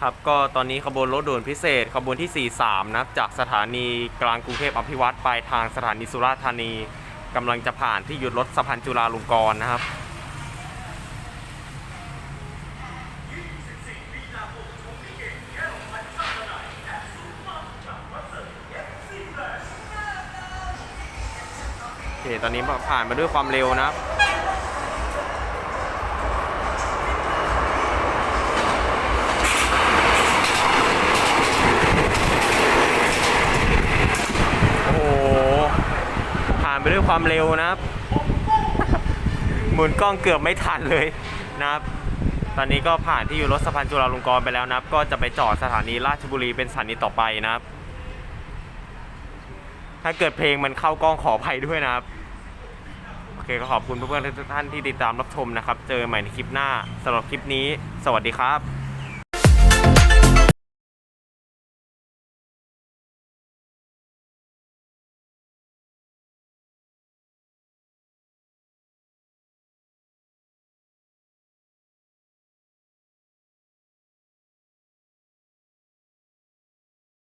ครับก็ตอนนี้ขบวนรถด่วนพิเศษขบวนที่ 43 นะจากสถานีกลางกรุงเทพอภิวัตรปลายทางสถานีสุราษฎร์ธานีกำลังจะผ่านที่หยุดรถสะพานจุฬาลงกรณ์นะครับโอเคตอนนี้ผ่านมาด้วยความเร็วนะครับ ไปด้วยความเร็วนะครับ หมุนกล้องเกือบไม่ทันเลยนะครับ ตอนนี้ก็ผ่านที่อยู่รถสะพานจุฬาลงกรณ์ไปแล้วนะครับ ก็จะไปจอดสถานีราชบุรีเป็นสถานีต่อไปนะครับ ถ้าเกิดเพลงมันเข้ากล้องขออภัยด้วยนะครับโอเคก็ขอบคุณเพื่อนๆทุกท่านที่ติดตามรับชมนะครับ เจอใหม่ในคลิปหน้าสำหรับคลิปนี้ สวัสดีครับ